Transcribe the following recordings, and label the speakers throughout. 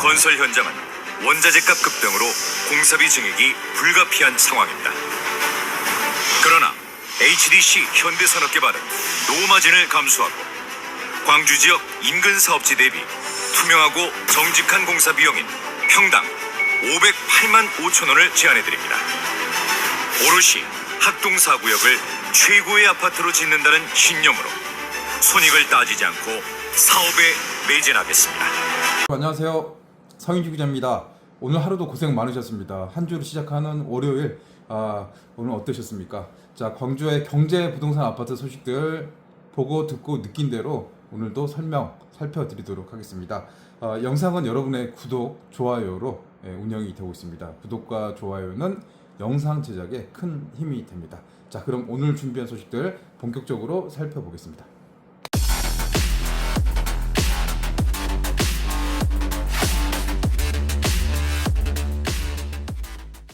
Speaker 1: 건설 현장은 원자재값 급등으로 공사비 증액이 불가피한 상황입니다. 그러나 HDC 현대산업개발은 노마진을 감수하고 광주 지역 인근 사업지 대비 투명하고 정직한 공사 비용인 평당 508만 5천 원을 제안해 드립니다. 오롯이 학동사 구역을 최고의 아파트로 짓는다는 신념으로 손익을 따지지 않고 사업에 매진하겠습니다.
Speaker 2: 안녕하세요. 성인주 기자입니다. 오늘 하루도 고생 많으셨습니다. 한 주를 시작하는 월요일 아, 오늘 어떠셨습니까? 자 광주의 경제 부동산 아파트 소식들 보고 듣고 느낀 대로 오늘도 설명 살펴드리도록 하겠습니다. 아, 영상은 여러분의 구독, 좋아요로 예, 운영이 되고 있습니다. 구독과 좋아요는 영상 제작에 큰 힘이 됩니다. 자 그럼 오늘 준비한 소식들 본격적으로 살펴보겠습니다.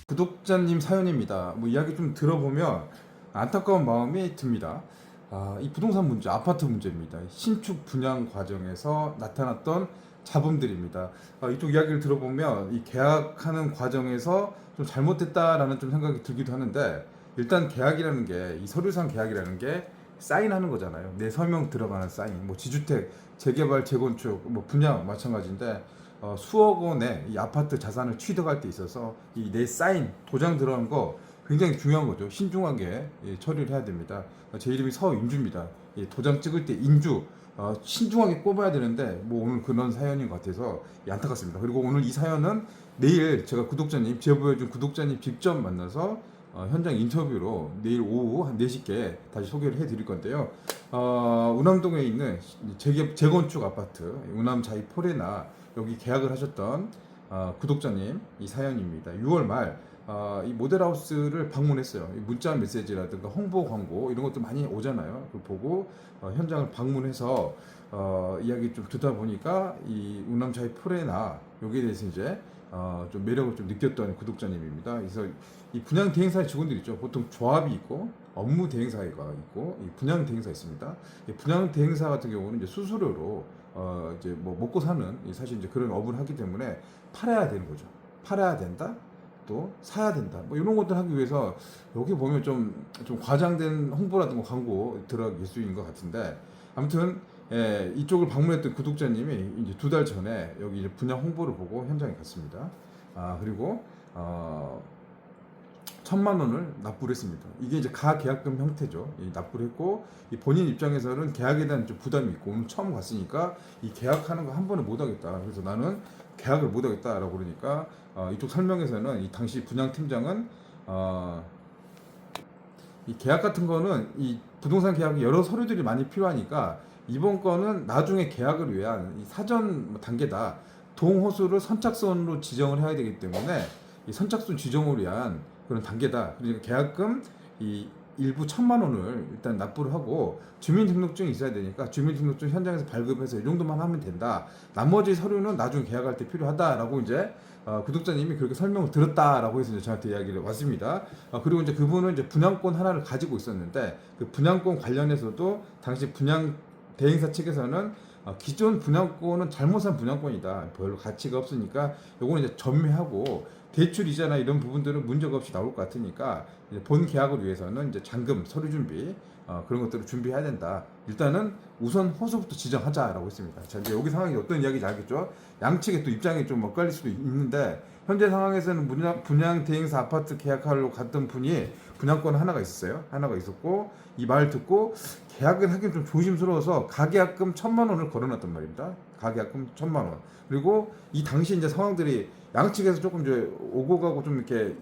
Speaker 2: 구독자님 사연입니다. 뭐 이야기 좀 들어보면 안타까운 마음이 듭니다. 아, 이 부동산 문제, 아파트 문제입니다. 신축 분양 과정에서 나타났던 잡음들입니다. 아, 이쪽 이야기를 들어보면 이 계약하는 과정에서 좀 잘못됐다라는 좀 생각이 들기도 하는데 일단 계약이라는 게 이 서류상 계약이라는 게 사인하는 거잖아요. 내 서명 들어가는 사인, 뭐 지주택 재개발 재건축, 뭐 분양 마찬가지인데 어, 수억 원의 이 아파트 자산을 취득할 때 있어서 이 내 사인 도장 들어가는 거 굉장히 중요한 거죠. 신중하게 예, 처리를 해야 됩니다. 어, 제 이름이 서인주입니다. 예, 도장 찍을 때 인주 어, 신중하게 꼽아야 되는데 뭐 오늘 그런 사연인 것 같아서 예, 안타깝습니다. 그리고 오늘 이 사연은 내일 제가 구독자님 제보해준 구독자님 직접 만나서 어, 현장 인터뷰로 내일 오후 한 4시께 다시 소개를 해드릴 건데요. 어, 운암동에 있는 재개, 재건축 아파트 운암 자이 포레나 여기 계약을 하셨던 어, 구독자님 이 사연입니다. 6월 말 어, 이 모델하우스를 방문했어요. 이 문자 메시지라든가 홍보 광고 이런 것도 많이 오잖아요. 그걸 보고 어, 현장을 방문해서 어, 이야기 좀 듣다 보니까 이 자이 포레나 여기에 대해서 이제 어, 좀 매력을 좀 느꼈던 구독자님입니다. 그래서 이 분양 대행사의 직원들 있죠. 보통 조합이 있고 업무 대행사가 있고 이 분양 대행사 있습니다. 이 분양 대행사 같은 경우는 이제 수수료로 어, 이제 뭐 먹고 사는 이 사실 이제 그런 업을 하기 때문에 팔아야 되는 거죠. 팔아야 된다. 또 사야 된다. 뭐 이런 것들 하기 위해서 여기 보면 좀 좀 과장된 홍보라든가 광고 들어갈 예수인 것 같은데 아무튼 예, 이쪽을 방문했던 구독자님이 이제 두 달 전에 여기 이제 분양 홍보를 보고 현장에 갔습니다. 아 그리고 어, 천만 원을 납부를 했습니다. 이게 이제 가계약금 형태죠. 이 납부를 했고 이 본인 입장에서는 계약에 대한 좀 부담이 있고 오늘 처음 갔으니까 이 계약하는 거 한 번에 못 하겠다. 그래서 나는 계약을 못 하겠다라고 그러니까 어, 이쪽 설명에서는 이 당시 분양 팀장은 어, 이 계약 같은 거는 이 부동산 계약이 여러 서류들이 많이 필요하니까 이번 거는 나중에 계약을 위한 이 사전 뭐 단계다. 동호수를 선착순으로 지정을 해야 되기 때문에 이 선착순 지정을 위한 그런 단계다. 그러니까 계약금 이 일부 천만 원을 일단 납부를 하고 주민등록증이 있어야 되니까 주민등록증 현장에서 발급해서 이 정도만 하면 된다. 나머지 서류는 나중에 계약할 때 필요하다라고 이제 어, 구독자님이 그렇게 설명을 들었다라고 해서 이제 저한테 이야기를 왔습니다. 어, 그리고 이제 그분은 이제 분양권 하나를 가지고 있었는데 그 분양권 관련해서도 당시 분양 대행사 측에서는 어, 기존 분양권은 잘못한 분양권이다. 별로 가치가 없으니까 요거는 이제 전매하고 대출 이자나 이런 부분들은 문제가 없이 나올 것 같으니까 본 계약을 위해서는 이제 잔금, 서류 준비 어, 그런 것들을 준비해야 된다. 일단은 우선 호수부터 지정하자라고 했습니다. 자, 이제 여기 상황이 어떤 이야기인지 알겠죠? 양측의 또 입장이 좀 엇갈릴 수도 있는데 현재 상황에서는 분양, 분양 대행사 아파트 계약하러 갔던 분이 분양권 하나가 있었어요. 하나가 있었고 이 말 듣고 계약을 하기는 좀 조심스러워서 가계약금 천만 원을 걸어놨단 말입니다. 가계약금 천만 원. 그리고 이 당시 이제 상황들이 양측에서 조금 이제 오고 가고 좀 이렇게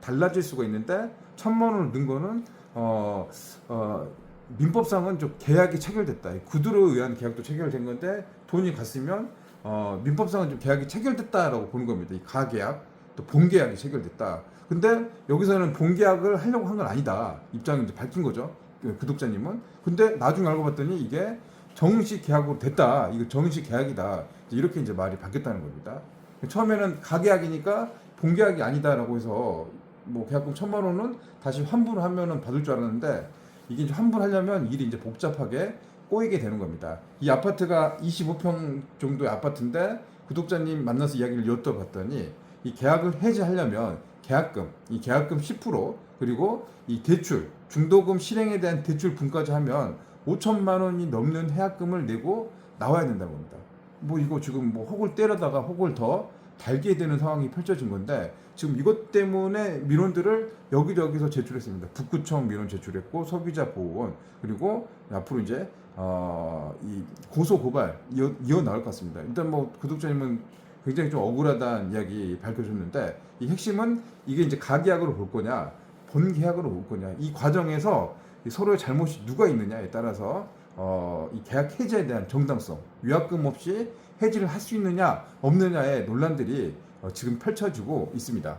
Speaker 2: 달라질 수가 있는데 천만 원을 넣은 거는 어, 어, 민법상은 좀 계약이 체결됐다. 이 구두로 의한 계약도 체결된 건데 돈이 갔으면 어, 민법상은 좀 계약이 체결됐다라고 보는 겁니다. 이 가계약 또 본계약이 체결됐다. 근데 여기서는 본계약을 하려고 한 건 아니다. 입장을 이제 밝힌 거죠. 그 구독자님은. 근데 나중에 알고 봤더니 이게 정식 계약으로 됐다. 이거 정식 계약이다. 이렇게 이제 말이 바뀌었다는 겁니다. 처음에는 가계약이니까 본계약이 아니다라고 해서 뭐 계약금 천만 원은 다시 환불을 하면은 받을 줄 알았는데 이게 이제 환불하려면 일이 이제 복잡하게 꼬이게 되는 겁니다. 이 아파트가 25평 정도의 아파트인데 구독자님 만나서 이야기를 여쭤봤더니 이 계약을 해지하려면 계약금, 이 계약금 10% 그리고 이 대출, 중도금 실행에 대한 대출 분까지 하면 5천만 원이 넘는 해약금을 내고 나와야 된다고 합니다. 뭐 이거 지금 뭐 혹을 때려다가 혹을 더 달게 되는 상황이 펼쳐진 건데 지금 이것 때문에 민원들을 여기저기서 제출했습니다. 북구청 민원 제출했고 소비자 보호원 그리고 앞으로 이제 어, 이 고소 고발 이어, 이어 나올 것 같습니다. 일단 뭐 구독자님은 굉장히 좀 억울하다는 이야기 밝혀줬는데 이 핵심은 이게 이제 가계약으로 볼 거냐 본 계약으로 볼 거냐 이 과정에서 이 서로의 잘못이 누가 있느냐에 따라서 어, 이 계약 해지에 대한 정당성 위약금 없이 해지를 할 수 있느냐 없느냐의 논란들이 어, 지금 펼쳐지고 있습니다.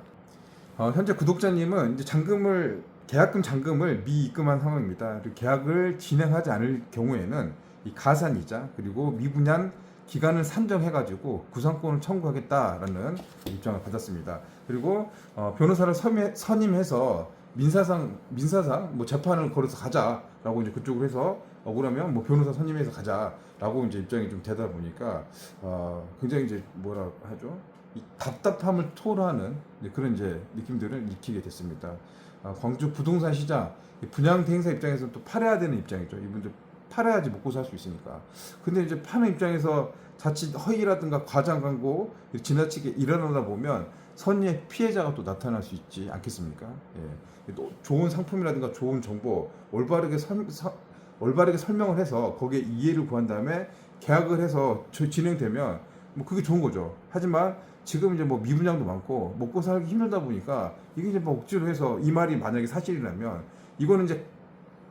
Speaker 2: 어, 현재 구독자님은 이제 잔금을 계약금 잔금을 미입금한 상황입니다. 계약을 진행하지 않을 경우에는 이 가산이자 그리고 미분양 기간을 산정해가지고 구상권을 청구하겠다라는 입장을 받았습니다. 그리고 어, 변호사를 선임- 선임해서 민사상 민사상 뭐 재판을 걸어서 가자라고 이제 그쪽으로 해서 억울하면 뭐 변호사 선임해서 가자라고 이제 입장이 좀 되다 보니까 어, 굉장히 이제 뭐라 하죠? 이 답답함을 토로하는 그런 이제 느낌들을 익히게 됐습니다. 아, 광주 부동산 시장 이 분양 대 행사 입장에서는 또 팔아야 되는 입장이죠. 이분들 팔아야지 먹고 살 수 있으니까. 근데 이제 파는 입장에서 자칫 허위라든가 과장 광고 지나치게 일어나다 보면 선의의 피해자가 또 나타날 수 있지 않겠습니까? 예. 또 좋은 상품이라든가 좋은 정보 올바르게 설, 사- 올바르게 설명을 해서 거기에 이해를 구한 다음에 계약을 해서 저- 진행되면 뭐 그게 좋은 거죠. 하지만 지금 이제 뭐 미분양도 많고 먹고 살기 힘들다 보니까 이게 이제 뭐 억지로 해서 이 말이 만약에 사실이라면 이거는 이제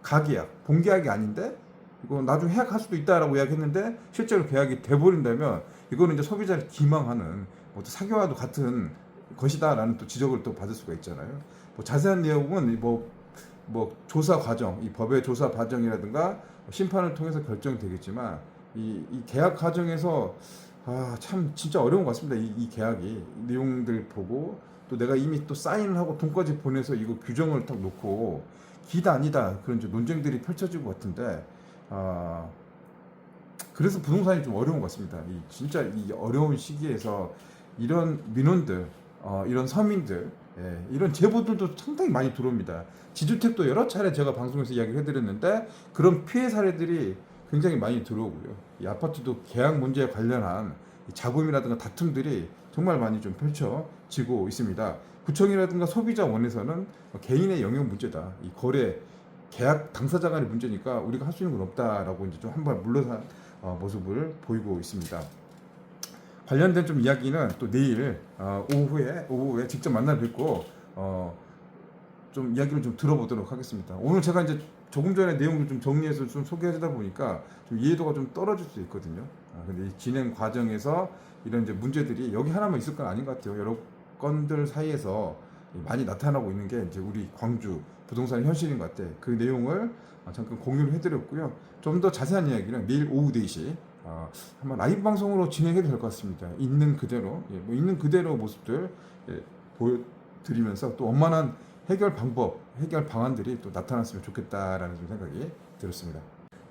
Speaker 2: 가계약, 본계약이 아닌데 이거 나중에 해약할 수도 있다라고 이야기했는데 실제로 계약이 돼버린다면 이거는 이제 소비자를 기망하는 뭐또 사교와도 같은 것이다라는 또 지적을 또 받을 수가 있잖아요. 뭐 자세한 내용은 뭐, 뭐 조사 과정, 이 법의 조사 과정이라든가 심판을 통해서 결정되겠지만 이, 이 계약 과정에서 아, 참 진짜 어려운 것 같습니다. 이, 이 계약이 내용들 보고 또 내가 이미 또 사인을 하고 돈까지 보내서 이거 규정을 딱 놓고 기다 아니다 그런 논쟁들이 펼쳐질 것 같은데 아 그래서 부동산이 좀 어려운 것 같습니다. 이 진짜 이 어려운 시기에서 이런 민원들, 어, 이런 서민들, 예, 이런 제보들도 상당히 많이 들어옵니다. 지주택도 여러 차례 제가 방송에서 이야기를 해드렸는데 그런 피해 사례들이 굉장히 많이 들어오고요. 이 아파트도 계약 문제에 관련한 이 자금이라든가 다툼들이 정말 많이 좀 펼쳐지고 있습니다. 구청이라든가 소비자원에서는 개인의 영역 문제다. 이 거래 계약 당사자 간의 문제니까 우리가 할 수 있는 건 없다라고 이제 좀 한발 물러선 어, 모습을 보이고 있습니다. 관련된 좀 이야기는 또 내일 어, 오후에 오후에 직접 만나 뵙고 어, 좀 이야기를 좀 들어보도록 하겠습니다. 오늘 제가 이제 조금 전에 내용을 좀 정리해서 좀 소개하다 보니까 좀 이해도가 좀 떨어질 수 있거든요. 아, 근데 이 진행 과정에서 이런 이제 문제들이 여기 하나만 있을 건 아닌 것 같아요. 여러 건들 사이에서 많이 나타나고 있는 게 이제 우리 광주 부동산 현실인 것 같아. 그 내용을 어, 잠깐 공유를 해드렸고요. 좀 더 자세한 이야기는 내일 오후 4시 어, 한번 라이브 방송으로 진행해도 될 것 같습니다. 있는 그대로, 예, 뭐 있는 그대로 모습들 예, 보여드리면서 또 원만한 해결 방법, 해결 방안들이 또 나타났으면 좋겠다라는 좀 생각이 들었습니다.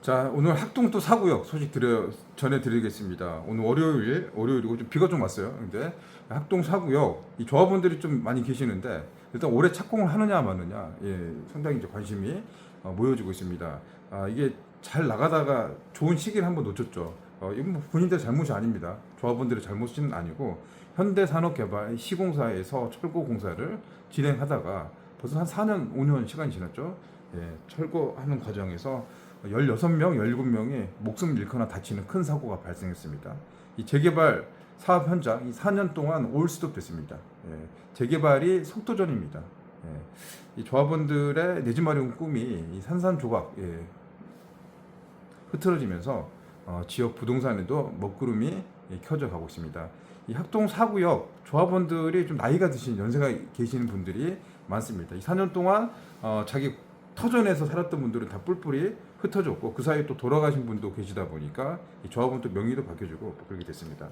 Speaker 2: 자, 오늘 학동 또 사구역 소식 드려 전해드리겠습니다. 오늘 월요일, 월요일이고 좀 비가 좀 왔어요. 근데 학동 사구역 이 조합원들이 좀 많이 계시는데 일단 올해 착공을 하느냐 마느냐, 예, 상당히 이제 관심이 어, 모여지고 있습니다. 아, 이게 잘 나가다가 좋은 시기를 한번 놓쳤죠. 어, 이건 뭐 본인들 잘못이 아닙니다. 조합원들의 잘못은 아니고 현대산업개발 시공사에서 철거 공사를 진행하다가 벌써 한 4년, 5년 시간이 지났죠. 예, 철거하는 과정에서 16명, 17명이 목숨을 잃거나 다치는 큰 사고가 발생했습니다. 이 재개발 사업 현장 이 4년 동안 올스톱 됐습니다. 예, 재개발이 속도전입니다. 예, 이 조합원들의 내집 마련 꿈이 이 산산조각 예, 흐트러지면서 어, 지역 부동산에도 먹구름이 예, 켜져 가고 있습니다. 이 학동 사구역 조합원들이 좀 나이가 드신 연세가 계시는 분들이 많습니다. 이 4년 동안 어, 자기 터전에서 살았던 분들은 다 뿔뿔이 흩어졌고 그 사이에 또 돌아가신 분도 계시다 보니까 이 조합원 또 명의도 바뀌어지고 그렇게 됐습니다.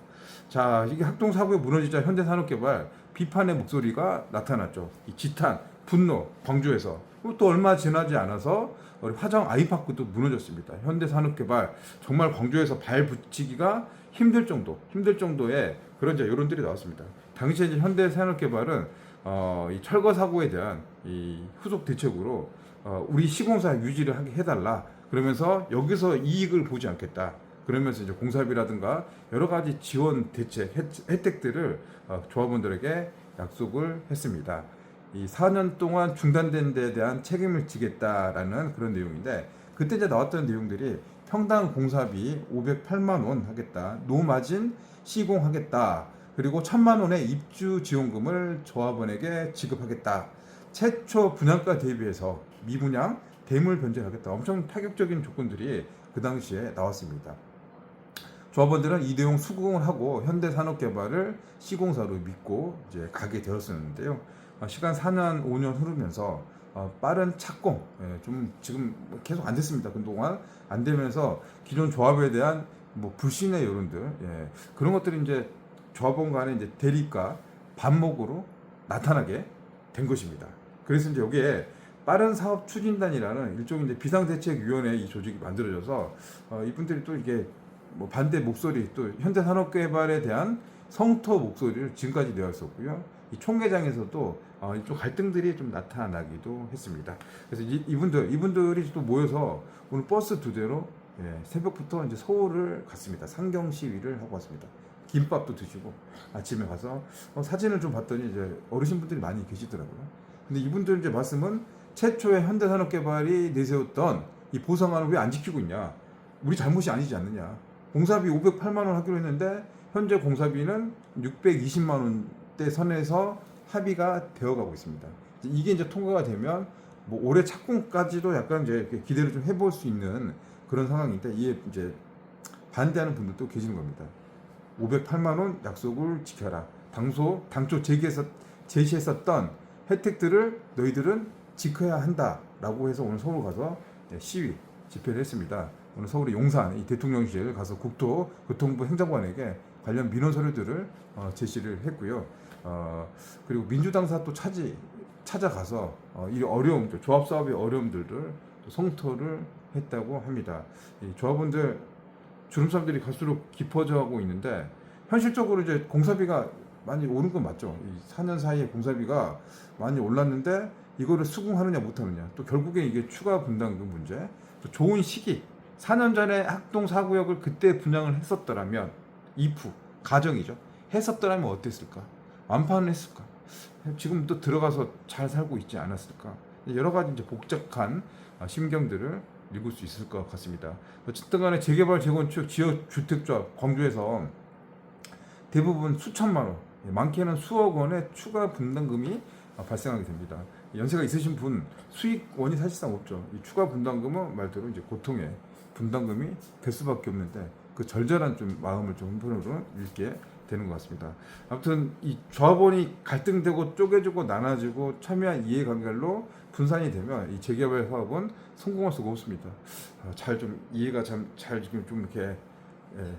Speaker 2: 자 이게 학동 사구역 무너지자 현대산업개발 비판의 목소리가 나타났죠. 이 지탄, 분노, 광주에서 또 얼마 지나지 않아서 우리 화정 아이파크도 무너졌습니다. 현대산업개발 정말 광주에서 발 붙이기가 힘들 정도, 힘들 정도의 그런 이제 여론들이 나왔습니다. 당시에 이제 현대산업개발은 어, 이 철거 사고에 대한 이 후속 대책으로 어, 우리 시공사 유지를 하게 해달라. 그러면서 여기서 이익을 보지 않겠다. 그러면서 이제 공사비라든가 여러 가지 지원 대책 혜택- 혜택들을 어, 조합원들에게 약속을 했습니다. 이 4년 동안 중단된 데에 대한 책임을 지겠다라는 그런 내용인데 그때 이제 나왔던 내용들이 평당 공사비 508만 원 하겠다. 노마진 시공하겠다. 그리고 1000만 원의 입주 지원금을 조합원에게 지급하겠다. 최초 분양가 대비해서 미분양 대물 변제하겠다. 엄청 파격적인 조건들이 그 당시에 나왔습니다. 조합원들은 이 내용 수긍을 하고 현대산업개발을 시공사로 믿고 이제 가게 되었었는데요. 어, 시간 4년, 5년 흐르면서 어, 빠른 착공, 예, 좀 지금 뭐 계속 안 됐습니다. 그동안 안 되면서 기존 조합에 대한 뭐 불신의 여론들, 예, 그런 것들이 이제 조합원 간의 이제 대립과 반목으로 나타나게 된 것입니다. 그래서 이제 여기에 빠른 사업 추진단이라는 일종의 이제 비상대책위원회 이 조직이 만들어져서 어, 이분들이 또 이게 뭐 반대 목소리 또 현대산업개발에 대한 성토 목소리를 지금까지 내었었고요. 이 총회장에서도 어, 이쪽 갈등들이 좀 나타나기도 했습니다. 그래서 이, 이분들 이분들이 또 모여서 오늘 버스 두 대로 예, 새벽부터 이제 서울을 갔습니다. 상경 시위를 하고 왔습니다. 김밥도 드시고 아침에 가서 어, 사진을 좀 봤더니 이제 어르신분들이 많이 계시더라고요. 근데 이분들 이제 말씀은 최초의 현대산업개발이 내세웠던 이 보상안을 왜 안 지키고 있냐? 우리 잘못이 아니지 않느냐? 공사비 508만 원 하기로 했는데 현재 공사비는 620만 원대 선에서 합의가 되어가고 있습니다. 이게 이제 통과가 되면 뭐 올해 착공까지도 약간 이제 기대를 좀 해볼 수 있는 그런 상황인데 이에 이제 반대하는 분들도 계시는 겁니다. 508만 원 약속을 지켜라. 당소 당초 제기해서 제시했었던 혜택들을 너희들은 지켜야 한다라고 해서 오늘 서울 가서 네, 시위 집회를 했습니다. 오늘 서울의 용산 이 대통령실 가서 국토교통부 행정관에게 관련 민원 서류들을 어, 제시를 했고요. 어, 그리고 민주당사 또 차지 찾아가서 어, 이 어려움, 조합 사업의 어려움들을 또 성토를 했다고 합니다. 이 조합원들 주름살들이 갈수록 깊어져가고 있는데 현실적으로 이제 공사비가 많이 오른 건 맞죠. 이 4년 사이에 공사비가 많이 올랐는데 이거를 수긍하느냐 못하느냐 또 결국에 이게 추가 분담금 문제 또 좋은 시기 4년 전에 학동 사구역을 그때 분양을 했었더라면 이프 가정이죠 했었더라면 어땠을까 완판을 했을까 지금 또 들어가서 잘 살고 있지 않았을까 여러 가지 이제 복잡한 아, 심경들을 읽을 수 있을 것 같습니다. 어쨌든 간에 재개발 재건축 지역 주택조합 광주에서 대부분 수천만 원, 예, 많게는 수억 원의 추가 분담금이 아, 발생하게 됩니다. 연세가 있으신 분 수익원이 사실상 없죠. 이 추가 분담금은 말대로 이제 고통의 분담금이 될 수밖에 없는데 그 절절한 좀 마음을 좀 한편으로 읽게 되는 것 같습니다. 아무튼 이 조합원이 갈등되고 쪼개지고 나눠지고 첨예한 이해관계로 분산이 되면 이 재개발 사업은 성공할 수가 없습니다. 아, 잘좀 이해가 참잘 지금 좀 이렇게 예,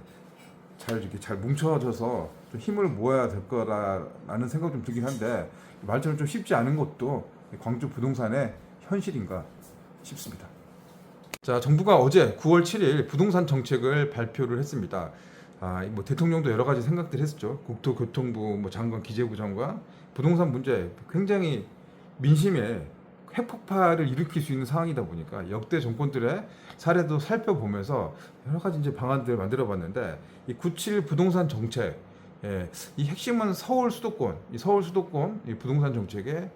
Speaker 2: 잘 이렇게 잘 뭉쳐져서 좀 힘을 모아야 될 거라는 생각 좀 들긴 한데 말처럼 좀 쉽지 않은 것도 광주 부동산의 현실인가 싶습니다. 자, 정부가 어제 9월 7일 부동산 정책을 발표를 했습니다. 아, 뭐 대통령도 여러 가지 생각들 했었죠. 국토교통부 뭐 장관, 기재부 장관 부동산 문제 굉장히 민심에 핵폭발을 일으킬 수 있는 상황이다 보니까 역대 정권들의 사례도 살펴보면서 여러 가지 이제 방안들을 만들어봤는데 이 97 부동산 정책 예, 이 핵심은 서울 수도권, 이 서울 수도권 이 부동산 정책에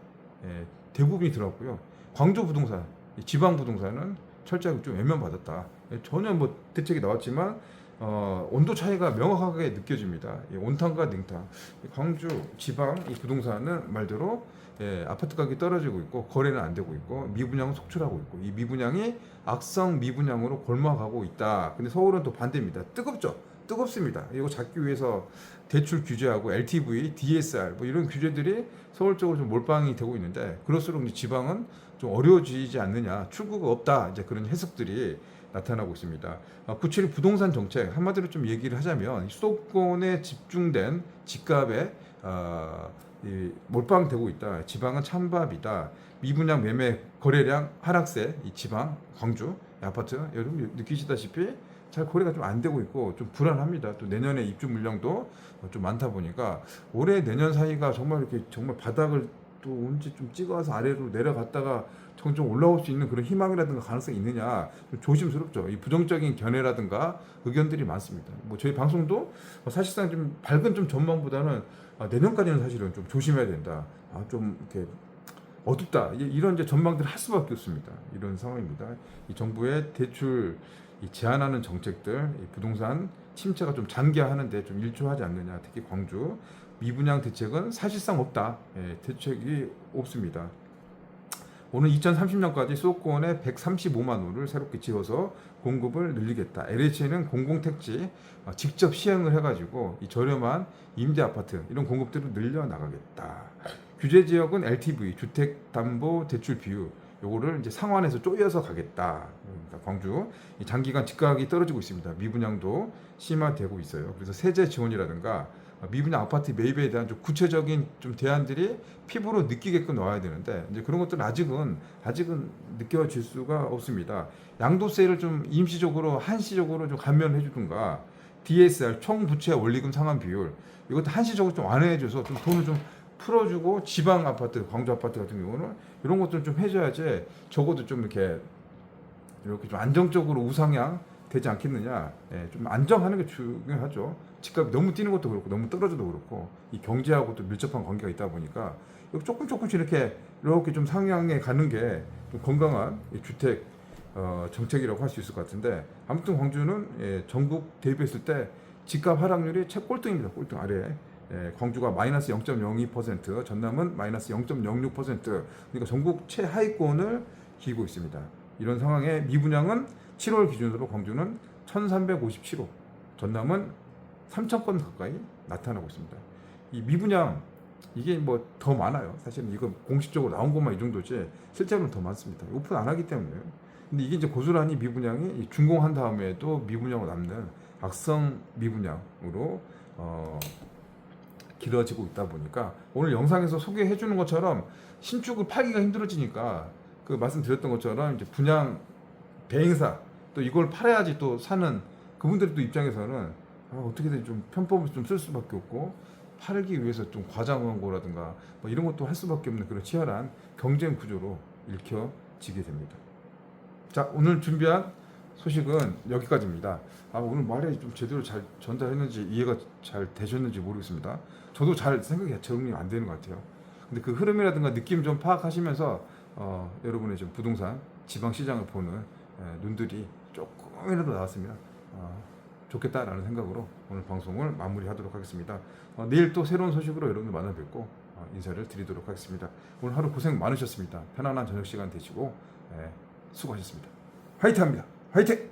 Speaker 2: 예, 대부분이 들어갔고요. 광주 부동산, 이 지방 부동산은 철저하게 좀 외면받았다. 예, 전혀 뭐 대책이 나왔지만 어, 온도 차이가 명확하게 느껴집니다. 이 온탕과 냉탕. 이 광주 지방 이 부동산은 말대로 예, 아파트 가격이 떨어지고 있고 거래는 안 되고 있고 미분양은 속출하고 있고 이 미분양이 악성 미분양으로 골마가고 있다. 근데 서울은 또 반대입니다. 뜨겁죠. 뜨겁습니다. 이거 잡기 위해서 대출 규제하고 LTV, DSR 뭐 이런 규제들이 서울 쪽으로 좀 몰빵이 되고 있는데 그럴수록 지방은 좀 어려워지지 않느냐 출구가 없다 이제 그런 해석들이 나타나고 있습니다. 아, 97 부동산 정책 한마디로 좀 얘기를 하자면 수도권에 집중된 집값에 어, 이 몰빵되고 있다. 지방은 찬밥이다. 미분양 매매 거래량 하락세 이 지방 광주 아파트 여러분 느끼시다시피 잘 거래가 좀 안 되고 있고 좀 불안합니다. 또 내년에 입주 물량도 좀 많다 보니까 올해 내년 사이가 정말 이렇게 정말 바닥을 또 언제 좀 찍어서 아래로 내려갔다가 점점 올라올 수 있는 그런 희망이라든가 가능성이 있느냐 좀 조심스럽죠. 이 부정적인 견해라든가 의견들이 많습니다. 뭐 저희 방송도 사실상 좀 밝은 좀 전망보다는 아, 내년까지는 사실은 좀 조심해야 된다. 아, 좀 이렇게 어둡다. 이- 이런 이제 전망들을 할 수밖에 없습니다. 이런 상황입니다. 이 정부의 대출 이 제한하는 정책들, 이 부동산 침체가 좀 장기화하는데 좀 일조하지 않느냐. 특히 광주 미분양 대책은 사실상 없다. 예, 대책이 없습니다. 오늘 2030년까지 수도권에 135만 호를 새롭게 지어서 공급을 늘리겠다. LH는 공공택지 어, 직접 시행을 해가지고 이 저렴한 임대 아파트 이런 공급들을 늘려 나가겠다. 규제 지역은 LTV 주택담보대출 비율 요거를 이제 상환해서 쪼여서 가겠다. 그러니까 광주 이 장기간 집가격이 떨어지고 있습니다. 미분양도 심화되고 있어요. 그래서 세제 지원이라든가 미분양 아파트 매입에 대한 좀 구체적인 좀 대안들이 피부로 느끼게끔 나와야 되는데 이제 그런 것들은 아직은 아직은 느껴질 수가 없습니다. 양도세를 좀 임시적으로 한시적으로 좀 감면해 주든가 DSR 총 부채 원리금 상환 비율 이것도 한시적으로 좀 완화해줘서 좀 돈을 좀 풀어주고 지방 아파트, 광주 아파트 같은 경우는 이런 것들 좀 해줘야지 적어도 좀 이렇게 이렇게 좀 안정적으로 우상향 되지 않겠느냐. 예, 좀 안정하는 게 중요하죠. 집값이 너무 뛰는 것도 그렇고 너무 떨어져도 그렇고 이 경제하고 또 밀접한 관계가 있다 보니까 조금 조금씩 이렇게 이렇게 좀 상향해 가는 게 좀 건강한 이 주택 어, 정책이라고 할 수 있을 것 같은데 아무튼 광주는 예, 전국 대비했을 때 집값 하락률이 최 꼴등입니다. 꼴등 아래. 예, 광주가 마이너스 0.02%, 전남은 마이너스 0.06%, 그러니까 전국 최하위권을 기고 있습니다. 이런 상황에 미분양은 7월 기준으로 광주는 1,357호, 전남은 3,000건 가까이 나타나고 있습니다. 이 미분양 이게 뭐 더 많아요. 사실은 이거 공식적으로 나온 것만 이 정도지 실제로는 더 많습니다. 오픈 안 하기 때문에. 근데 이게 이제 고스란히 미분양이 준공한 다음에도 미분양으로 남는 악성 미분양으로 어, 길어지고 있다 보니까 오늘 영상에서 소개해 주는 것처럼 신축을 팔기가 힘들어지니까 그 말씀드렸던 것처럼 이제 분양 대행사 또 이걸 팔아야지 또 사는 그분들이 또 입장에서는 아, 어떻게든 좀 편법을 좀 쓸 수밖에 없고 팔기 위해서 좀 과장 광고라든가 뭐 이런 것도 할 수밖에 없는 그런 치열한 경쟁 구조로 읽혀지게 됩니다. 자 오늘 준비한 소식은 여기까지입니다. 아 오늘 말에 좀 제대로 잘 전달했는지 이해가 잘 되셨는지 모르겠습니다. 저도 잘 생각이 정리 안 되는 것 같아요. 근데 그 흐름이라든가 느낌 좀 파악하시면서 어, 여러분의 좀 부동산 지방 시장을 보는 에, 눈들이 조금이라도 나왔으면 어, 좋겠다라는 생각으로 오늘 방송을 마무리하도록 하겠습니다. 어, 내일 또 새로운 소식으로 여러분들 만나 뵙고 어, 인사를 드리도록 하겠습니다. 오늘 하루 고생 많으셨습니다. 편안한 저녁 시간 되시고 에, 수고하셨습니다. 화이팅합니다. 화이팅!